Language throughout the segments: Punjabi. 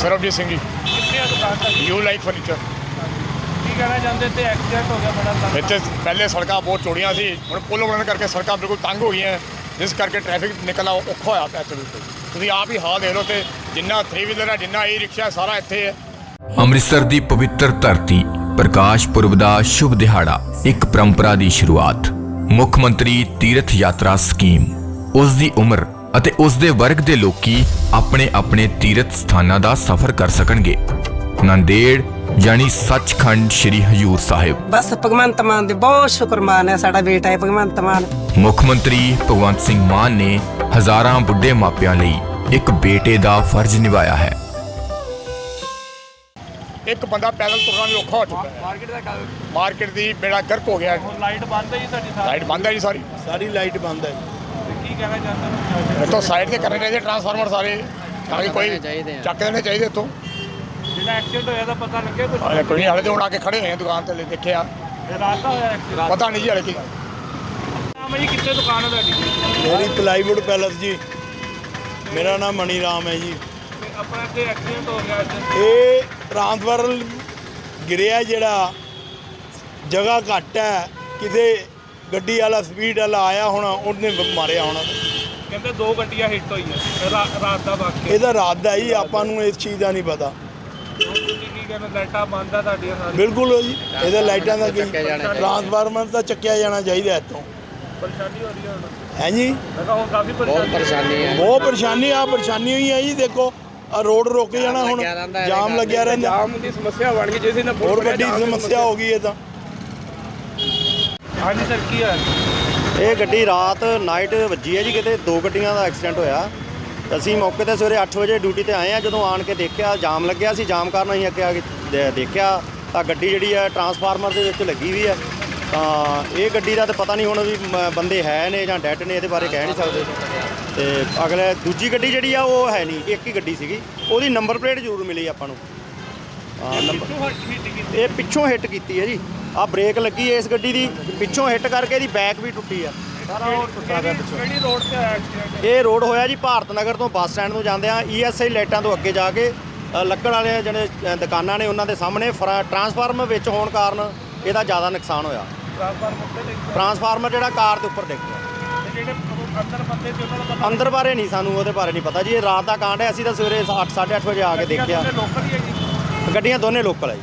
ਸਰਬਜੀਤ ਸਿੰਘ ਜੀ। ਕਿੱਥੇ ਆ ਦੁਕਾਨ ਤੁਹਾਡੀ? ਯੂ ਲਾਈਕ ਫਰਨੀਚਰ ਕੀ ਕਹਿਣਾ ਚਾਹੁੰਦੇ? ਤੇ ਐਕਸੀਡੈਂਟ ਹੋ ਗਿਆ ਬੜਾ ਲੰਬਾ ਇੱਥੇ ਪਹਿਲੇ ਸੜਕਾਂ ਬਹੁਤ ਚੌੜੀਆਂ ਸੀ ਹੁਣ ਪੁਲ ਬਣਨ ਕਰਕੇ ਸੜਕਾਂ ਬਿਲਕੁਲ ਤੰਗ ਹੋ ਗਈਆਂ। ਜਿਸ ਕਰਕੇ ਟ੍ਰੈਫਿਕ ਨਿਕਲਣਾ ਔਖਾ ਹੋਇਆ ਪਿਆ ਇੱਥੇ ਬਿਲਕੁਲ। ਤੁਸੀਂ ਆਪ ਹੀ ਹਾਲ ਦੇਖ ਲਓ ਤੇ ਜਿੰਨਾ 3 ਵੀਲਰ ਹੈ ਜਿੰਨਾ ਈ ਰਿਕਸ਼ਾ ਸਾਰਾ ਇੱਥੇ ਹੈ। ਅੰਮ੍ਰਿਤਸਰ ਦੀ ਪਵਿੱਤਰ ਧਰਤੀ ਪ੍ਰਕਾਸ਼ ਪੁਰਬ ਦਾ ਸ਼ੁਭ ਦਿਹਾੜਾ ਇੱਕ ਪਰੰਪਰਾ ਦੀ ਸ਼ੁਰੂਆਤ। ਮੁੱਖ ਮੰਤਰੀ ਤੀਰਥ ਯਾਤਰਾ ਸਕੀਮ। ਉਸ ਦੀ ਉਮਰ ਅਤੇ ਉਸ ਦੇ ਵਰਗ ਦੇ ਲੋਕੀ ਆਪਣੇ ਆਪਣੇ ਤੀਰਥ ਸਥਾਨਾਂ ਦਾ ਸਫ਼ਰ ਕਰ ਸਕਣਗੇ। ਨੰਦੇੜ ਯਾਨੀ ਸੱਚਖੰਡ ਸ੍ਰੀ ਹਜੂਰ ਸਾਹਿਬ। ਬਸ ਭਗਵੰਤ ਮਾਨ ਦੇ ਬਹੁਤ ਸ਼ੁਕਰਮਾਨ ਹੈ ਸਾਡਾ ਬੇਟਾ ਹੈ ਭਗਵੰਤ ਮਾਨ। ਮੁੱਖ ਮੰਤਰੀ ਭਗਵੰਤ ਸਿੰਘ ਮਾਨ ਨੇ ਹਜ਼ਾਰਾਂ ਬੁੱਢੇ ਮਾਪਿਆਂ ਲਈ ਇੱਕ ਬੇਟੇ ਦਾ ਫਰਜ਼ ਨਿਭਾਇਆ ਹੈ। ਇੱਕ ਬੰਦਾ ਪੈਦਲ ਤੁਰਨਾ ਵੀ ਔਖਾ ਹੋ ਚੁੱਕਾ ਹੈ। ਮਾਰਕੀਟ ਦਾ ਮਾਰਕੀਟ ਦੀ ਬੇੜਾ ਗਰਕ ਹੋ ਗਿਆ। ਹੁਣ ਲਾਈਟ ਬੰਦ ਹੈ ਜੀ ਤੁਹਾਡੀ ਸਾਰੀ। ਲਾਈਟ ਬੰਦ ਹੈ ਜੀ ਸਾਰੀ? ਸਾਰੀ ਲਾਈਟ ਬੰਦ ਹੈ ਕੀ ਕਹਿਣਾ ਚਾਹੁੰਦੇ ਇੱਥੋਂ ਸਾਈਡ ਤੇ ਕਰਨੇ ਚਾਹੀਦੇ ਟਰਾਂਸਫਾਰਮਰ ਸਾਰੇ ਤਾਂ ਕਿ ਕੋਈ ਚੱਕ ਦੇਣੇ ਚਾਹੀਦੇ ਇੱਥੋਂ। ਜਿਹੜਾ ਐਕਸੀਡੈਂਟ ਹੋਇਆ ਤਾਂ ਪਤਾ ਲੱਗਿਆ ਕੁਝ ਹਾਲੇ ਕੋਈ ਨਹੀਂ ਹਾਲੇ ਤੇ ਹੁਣ ਆ ਕੇ ਖੜੇ ਹੋਏ ਆ ਦੁਕਾਨ ਤੇ ਲੈ ਦੇਖਿਆ। ਇਹ ਰਾਤ ਦਾ ਹੋਇਆ ਐਕਸੀਡੈਂਟ ਪਤਾ ਨਹੀਂ ਜੀ ਹਾਲੇ ਕੀ। ਨਾਮ ਹੈ ਜੀ ਕਿੱਥੇ ਦੁਕਾਨ ਹੈ ਤੁਹਾਡੀ? ਮੇਰੀ ਪਲਾਈਵੁੱਡ ਪੈਲਸ ਜੀ। ਮੇਰਾ ਨਾਮ ਮਣੀ ਰਾਮ ਹੈ ਜੀ। ਤੇ ਆਪਣਾ ਇੱਥੇ ਐਕਸੀਡੈਂਟ ਹੋ ਗਿਆ ਅੱਜ? ਇਹ ਟਰਾਂਸਫਾਰਮਰ ਗਿਰਿਆ ਜਿਹੜਾ ਜਗ੍ਹਾ ਘੱਟ ਹੈ ਕਿਤੇ ਗੱਡੀ ਵਾਲਾ ਸਪੀਡ ਵਾਲਾ ਆਇਆ ਹੋਣਾ ਉਹਨੇ ਮਾਰਿਆ ਹੋਣਾ। ਕਹਿੰਦੇ ਦੋ ਗੱਡੀਆਂ ਹਿੱਟ ਹੋਈਆਂ ਰਾ- ਰਾਤ ਦਾ ਵਾਕਿਆ। ਇਹਦਾ ਰਾਤ ਦਾ ਹੀ ਆਪਾਂ ਨੂੰ ਇਸ ਚੀਜ਼ ਦਾ ਨਹੀਂ ਪਤਾ। ਹੁਣ ਤੁਸੀਂ ਕੀ ਕਹਿੰਦੇ ਲਾਈਟਾਂ ਬੰਦ ਆ ਤੁਹਾਡੀਆਂ ਸਾਰੀਆਂ। ਬਿਲਕੁਲ ਜੀ ਇਹਦੇ ਲਾਈਟਾਂ ਦਾ ਕੀ ਟਰਾਂਸਫਾਰਮਰ ਤਾਂ ਚੱਕਿਆ ਜਾਣਾ ਚਾਹੀਦਾ ਇੱਥੋਂ। ਪਰੇਸ਼ਾਨੀ ਹੋ ਰਹੀ ਹੈ ਹੁਣ। ਹੈ ਜੀ? ਮੈਂ ਕਿਹਾ ਹੁਣ ਕਾਫੀ ਪਰੇਸ਼ਾਨੀ ਬਹੁਤ ਪਰੇਸ਼ਾਨੀ ਆ। ਪਰੇਸ਼ਾਨੀ ਹੋਈ ਹੈ ਜੀ ਦੇਖੋ ਆ ਰੋਡ ਰੁਕ ਜਾਣਾ ਹੁਣ ਜਾਮ ਲੱਗਿਆ ਰਹਿੰਦਾ ਜਾਮ ਦੀ ਸਮੱਸਿਆ ਬਣ ਗਈ ਜਿਸ ਨੇ ਹੋਰ ਵੱਡੀ ਸਮੱਸਿਆ ਹੋ ਗਈ ਇਹ ਤਾਂ। ਹਾਂਜੀ ਸਰ ਕੀ ਹੈ ਇਹ ਗੱਡੀ ਰਾਤ ਨਾਈਟ ਵੱਜੀ ਹੈ ਜੀ ਕਿਤੇ ਦੋ ਗੱਡੀਆਂ ਦਾ ਐਕਸੀਡੈਂਟ ਹੋਇਆ। ਅਸੀਂ ਮੌਕੇ ਤੇ ਸਵੇਰੇ 8 ਵਜੇ ਡਿਊਟੀ ਤੇ ਆਏ ਆ ਜਦੋਂ ਆਣ ਕੇ ਦੇਖਿਆ ਜਾਮ ਲੱਗਿਆ ਸੀ ਜਾਮ ਕਾਰਨ ਅਸੀਂ ਅੱਗੇ ਆ ਕੇ ਦੇ- ਦੇਖਿਆ ਤਾਂ ਗੱਡੀ ਜਿਹੜੀ ਹੈ ਟਰਾਂਸਫਾਰਮਰ ਦੇ ਵਿੱਚ ਲੱਗੀ ਵੀ ਹੈ। ਤਾਂ ਇਹ ਗੱਡੀ ਦਾ ਤਾਂ ਪਤਾ ਨਹੀਂ ਹੁਣ ਵੀ ਮ- ਬੰਦੇ ਹੈ ਨੇ ਜਾਂ ਡੈਡ ਨੇ ਇਹਦੇ ਬਾਰੇ ਕਹਿ ਨਹੀਂ ਸਕਦੇ। ਤੇ ਅਗਲੇ ਦੂਜੀ ਗੱਡੀ ਜਿਹੜੀ ਆ ਉਹ ਹੈ ਨਹੀਂ ਇੱਕ ਹੀ ਗੱਡੀ ਸੀਗੀ। ਉਹਦੀ ਨੰਬਰ ਪਲੇਟ ਜ਼ਰੂਰ ਮਿਲੀ ਆਪਾਂ ਨੂੰ। ਹਾਂ ਨੰਬਰ ਇਹ ਪਿੱਛੋਂ ਹਿੱਟ ਕੀਤੀ ਹੈ ਜੀ। ਆ ਬ੍ਰੇਕ ਲੱਗੀ ਇਸ ਗੱਡੀ ਦੀ ਪਿੱਛੋਂ ਹਿੱਟ ਕਰਕੇ ਇਹਦੀ ਬੈਕ ਵੀ ਟੁੱਟੀ ਆ। ਸਾਰਾ ਉਹ ਟੁੱਟਾ ਪਿਆ ਪਿੱਛੋਂ ਕਿਹੜੀ ਰੋਡ ਤੇ ਆਇਆ ਐਕਸੀਡੈਂਟ ਇਹ ਰੋਡ ਹੋਇਆ ਜੀ ਭਾਰਤ ਨਗਰ ਤੋਂ ਬੱਸ ਸਟੈਂਡ ਨੂੰ ਜਾਂਦੇ ਆ ਈਐਸਆਈ ਲਾਈਟਾਂ ਤੋਂ ਅੱਗੇ ਜਾ ਕੇ ਅ, ਲੱਕੜ ਵਾਲੇ ਜਿਹੜੇ ਅ, ਦੁਕਾਨਾਂ ਨੇ ਉਹਨਾਂ ਦੇ ਸਾਹਮਣੇ ਫਰਾ- ਟਰਾਂਸਫਾਰਮਰ ਵਿੱਚ ਹੋਣ ਕਾਰਨ ਇਹਦਾ ਜ਼ਿਆਦਾ ਨੁਕਸਾਨ ਹੋਇਆ। ਟ੍ਰਾਂਸਫਾਰਮਰ ਜਿਹੜਾ ਕਾਰ ਦੇ ਉੱਪਰ ਡਿੱਗ ਗਿਆ ਪਿਆ। ਤੇ ਜਿਹੜੇ ਅੰਦਰ ਬੰਦੇ ਸੀ ਉਹਨਾਂ ਦਾ ਪਤਾ ਅੰਦਰ ਬਾਰੇ ਨਹੀਂ ਸਾਨੂੰ ਉਹਦੇ ਬਾਰੇ ਨਹੀਂ ਪਤਾ ਜੀ ਇਹ ਰਾਤ ਦਾ ਕਾਂਡ ਹੈ ਅਸੀਂ ਤਾਂ ਸਵੇਰੇ 8 8:30 ਵਜੇ ਆ ਕੇ ਦੇਖਿਆ। ਲੋਕਲ ਹੀ ਹੈ ਜੀ ਗੱਡੀਆਂ ਦੋਨੇ ਲੋਕਲ ਹੈ ਜੀ।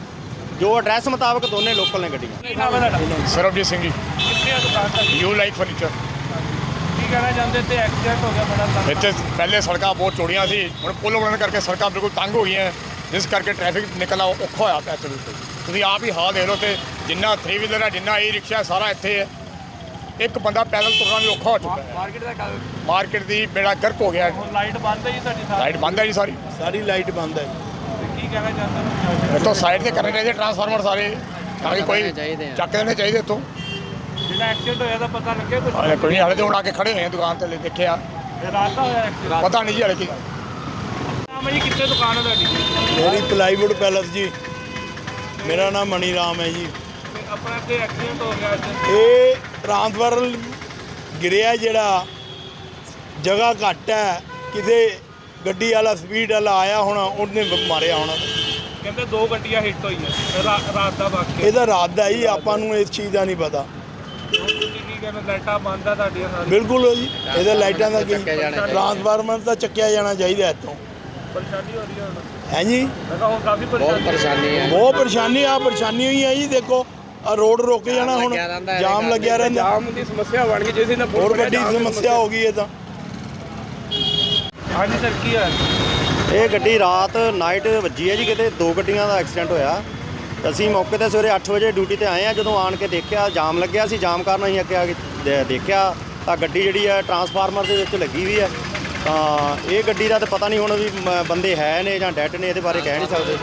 ਜੋ ਐਡਰੈਸ ਮੁਤਾਬਕ ਦੋਨੇ ਲੋਕਲ ਨੇ ਗੱਡੀਆਂ। ਕੀ ਨਾਮ ਹੈ ਤੁਹਾਡਾ? ਸਰਬਜੀਤ ਸਿੰਘ ਜੀ। ਕਿੱਥੇ ਆ ਦੁਕਾਨ ਤੁਹਾਡੀ? ਯੂ ਲਾਈਕ ਫਰਨੀਚਰ ਕੀ ਕਹਿਣਾ ਚਾਹੁੰਦੇ ਤੇ ਐਕਸੀਡੈਂਟ ਹੋ ਗਿਆ ਬੜਾ ਇੱਥੇ ਪਹਿਲੇ ਸੜਕਾਂ ਬਹੁਤ ਚੌੜੀਆਂ ਸੀ ਹੁਣ ਪੁਲ ਬਣਨ ਕਰਕੇ ਸੜਕਾਂ ਬਿਲਕੁਲ ਤੰਗ ਹੋ ਗਈਆਂ। ਜਿਸ ਕਰਕੇ ਟ੍ਰੈਫਿਕ ਨਿਕਲਣਾ ਔਖਾ ਹੋਇਆ ਪਿਆ ਇੱਥੇ ਬਿਲਕੁਲ। ਤੁਸੀਂ ਆਪ ਹੀ ਹਾਲ ਦੇਖ ਲਓ ਤੇ ਜਿੰਨਾ 3 ਵੀਲਰ ਹੈ ਜਿੰਨਾ ਈ ਰਿਕਸ਼ਾ ਸਾਰਾ ਇੱਥੇ ਹੈ। ਇੱਕ ਬੰਦਾ ਪੈਦਲ ਤੁਰਨਾ ਵੀ ਔਖਾ ਹੋ ਚੁੱਕਾ ਹੈ। ਮਾਰਕੀਟ ਦਾ ਕੱਲ ਮਾਰਕੀਟ ਦੀ ਬੇੜਾ ਗਰਕ ਹੋ ਗਿਆ। ਹੁਣ ਲਾਈਟ ਬੰਦ ਹੈ ਜੀ ਤੁਹਾਡੀ ਸਾਰੀ? ਲਾਈਟ ਬੰਦ ਹੈ ਜੀ ਸਾਰੀ? ਸਾਰੀ ਲਾਈਟ ਬੰਦ ਹੈ ਕੀ ਕਹਿਣਾ ਚਾਹੁੰਦੇ ਇੱਥੋਂ ਸਾਈਡ ਤੇ ਕਰਨੇ ਚਾਹੀਦੇ ਟਰਾਂਸਫਾਰਮਰ ਸਾਰੇ ਤਾਂ ਕਿ ਕੋਈ ਚੱਕ ਦੇਣੇ ਚਾਹੀਦੇ ਇੱਥੋਂ। ਜਿਹੜਾ ਐਕਸੀਡੈਂਟ ਹੋਇਆ ਤਾਂ ਪਤਾ ਲੱਗਿਆ ਕੁਝ ਹਾਲੇ ਕੋਈ ਨਹੀਂ ਹਾਲੇ ਤੇ ਹੁਣ ਆ ਕੇ ਖੜੇ ਹੋਏ ਆ ਦੁਕਾਨ ਤੇ ਲੈ ਦੇਖਿਆ। ਇਹ ਰਾਤ ਦਾ ਹੋਇਆ ਐਕਸੀਡੈਂਟ ਪਤਾ ਨਹੀਂ ਜੀ ਹਾਲੇ ਕੀ। ਨਾਮ ਹੈ ਜੀ ਕਿੱਥੇ ਦੁਕਾਨ ਹੈ ਤੁਹਾਡੀ? ਮੇਰੀ ਪਲਾਈਵੁੱਡ ਪੈਲਸ ਜੀ। ਮੇਰਾ ਨਾਮ ਮਣੀ ਰਾਮ ਹੈ ਜੀ। ਤੇ ਆਪਣਾ ਇੱਥੇ ਐਕਸੀਡੈਂਟ ਹੋ ਗਿਆ ਅੱਜ? ਇਹ ਟਰਾਂਸਫਾਰਮਰ ਗਿਰਿਆ ਜਿਹੜਾ ਜਗ੍ਹਾ ਘੱਟ ਹੈ ਕਿਤੇ ਗੱਡੀ ਵਾਲਾ ਸਪੀਡ ਵਾਲਾ ਆਇਆ ਹੋਣਾ ਉਹਨੇ ਮਾਰਿਆ ਹੋਣਾ। ਕਹਿੰਦੇ ਦੋ ਗੱਡੀਆਂ ਹਿੱਟ ਹੋਈਆਂ ਰਾ- ਰਾਤ ਦਾ ਵਾਕਿਆ ਇਹਦਾ ਰਾਤ ਦਾ ਹੀ ਆਪਾਂ ਨੂੰ ਇਸ ਚੀਜ਼ ਦਾ ਨਹੀਂ ਪਤਾ। ਹੁਣ ਤੁਸੀਂ ਕੀ ਕਹਿੰਦੇ ਲਾਈਟਾਂ ਬੰਦ ਆ ਤੁਹਾਡੀਆਂ ਸਾਰੀਆਂ। ਬਿਲਕੁਲ ਜੀ ਇਹਦੇ ਲਾਈਟਾਂ ਦਾ ਕੀ ਟਰਾਂਸਫਾਰਮਰ ਤਾਂ ਚੱਕਿਆ ਜਾਣਾ ਚਾਹੀਦਾ ਇੱਥੋਂ। ਪਰੇਸ਼ਾਨੀ ਹੋ ਰਹੀ ਹੈ ਹੁਣ। ਹੈ ਜੀ? ਮੈਂ ਕਿਹਾ ਹੁਣ ਕਾਫੀ ਪਰੇਸ਼ਾਨੀ ਬਹੁਤ ਪਰੇਸ਼ਾਨੀ ਆ। ਪਰੇਸ਼ਾਨੀ ਹੋਈ ਹੈ ਜੀ ਦੇਖੋ ਆ ਰੋਡ ਰੁਕ ਜਾਣਾ ਹੁਣ ਜਾਮ ਲੱਗਿਆ ਰਹਿੰਦਾ। ਜਾਮ ਦੀ ਸਮੱਸਿਆ ਬਣ ਗਈ ਜਿਸ ਨੇ ਹੋਰ ਵੱਡੀ ਸਮੱਸਿਆ ਹੋ ਗਈ ਇਹ ਤਾਂ। ਹਾਂਜੀ ਸਰ, ਕੀ ਹੈ ਇਹ ਗੱਡੀ ਰਾਤ ਨਾਈਟ ਵੱਜੀ ਹੈ ਜੀ, ਕਿਤੇ ਦੋ ਗੱਡੀਆਂ ਦਾ ਐਕਸੀਡੈਂਟ ਹੋਇਆ। ਅਸੀਂ ਮੌਕੇ ਤੇ ਸਵੇਰੇ 8 ਵਜੇ ਡਿਊਟੀ ਤੇ ਆਏ ਆ ਜਦੋਂ ਆਣ ਕੇ ਦੇਖਿਆ, ਜਾਮ ਲੱਗਿਆ ਸੀ, ਜਾਮ ਕਾਰਨ ਅਸੀਂ ਅੱਗੇ ਆ ਕੇ ਦੇ- ਦੇਖਿਆ, ਤਾਂ ਗੱਡੀ ਜਿਹੜੀ ਹੈ ਟਰਾਂਸਫਾਰਮਰ ਦੇ ਵਿੱਚ ਲੱਗੀ ਵੀ ਹੈ। ਤਾਂ ਇਹ ਗੱਡੀ ਦਾ ਤਾਂ ਪਤਾ ਨਹੀਂ ਹੁਣ ਵੀ ਬੰਦੇ ਹੈ ਨੇ ਜਾਂ ਡੈਡ ਨੇ, ਇਹਦੇ ਬਾਰੇ ਕਹਿ ਨਹੀਂ ਸਕਦੇ।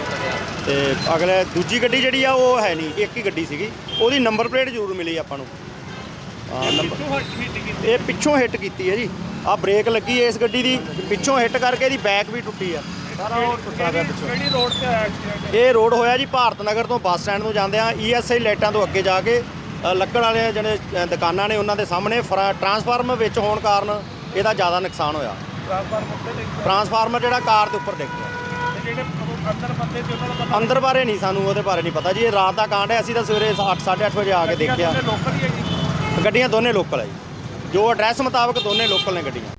ਤੇ ਅਗਲੇ ਦੂਜੀ ਗੱਡੀ ਜਿਹੜੀ ਆ, ਉਹ ਹੈ ਨਹੀਂ, ਇੱਕ ਹੀ ਗੱਡੀ ਸੀਗੀ। ਉਹਦੀ ਨੰਬਰ ਪਲੇਟ ਜ਼ਰੂਰ ਮਿਲੀ ਆਪਾਂ ਨੂੰ। ਇਹ ਪਿੱਛੋਂ ਹਿੱਟ ਕੀਤੀ ਹੈ ਜੀ। ਆ ਬ੍ਰੇਕ ਲੱਗੀ ਇਸ ਗੱਡੀ ਦੀ। ਪਿੱਛੋਂ ਹਿੱਟ ਕਰਕੇ ਇਹਦੀ ਬੈਕ ਵੀ ਟੁੱਟੀ ਆ। ਸਾਰਾ ਉਹ ਟੁੱਟਾ ਗਿਆ ਪਿੱਛੋਂ। ਕਿਹੜੀ ਰੋਡ ਤੇ ਐਕਸੀਡੈਂਟ ਇਹ ਰੋਡ ਹੋਇਆ ਜੀ ਭਾਰਤ ਨਗਰ ਤੋਂ ਬੱਸ ਸਟੈਂਡ ਨੂੰ ਜਾਂਦੇ ਆ। ਈਐਸਆਈ ਲਾਈਟਾਂ ਤੋਂ ਅੱਗੇ ਜਾ ਕੇ ਲੱਕੜ ਵਾਲੇ ਜਿਹੜੇ ਦੁਕਾਨਾਂ ਨੇ ਉਹਨਾਂ ਦੇ ਸਾਹਮਣੇ ਟਰਾਂਸਫਾਰਮਰ ਵਿੱਚ ਹੋਣ ਕਾਰਨ ਇਹਦਾ ਜ਼ਿਆਦਾ ਨੁਕਸਾਨ ਹੋਇਆ। ਟਰਾਂਸਫਾਰਮਰ ਜਿਹੜਾ ਕਾਰ ਦੇ ਉੱਪਰ ਡਿੱਗ ਗਿਆ ਅੰਦਰ ਬਾਰੇ ਨਹੀਂ ਸਾਨੂੰ ਉਹਦੇ ਬਾਰੇ ਨਹੀਂ ਪਤਾ ਜੀ। ਇਹ ਰਾਤ ਦਾ ਕਾਂਡ ਹੈ। ਅਸੀਂ ਤਾਂ ਸਵੇਰੇ 8:30 ਵਜੇ ਆ ਕੇ ਦੇਖਿਆ। ਗੱਡੀਆਂ ਦੋਨੇ ਲੋਕਲ ਹੈ ਜੀ। ਜੋ ਐਡਰੈਸ ਮੁਤਾਬਕ ਦੋਨੇ ਲੋਕਲ ਨੇ ਗੱਡੀਆਂ।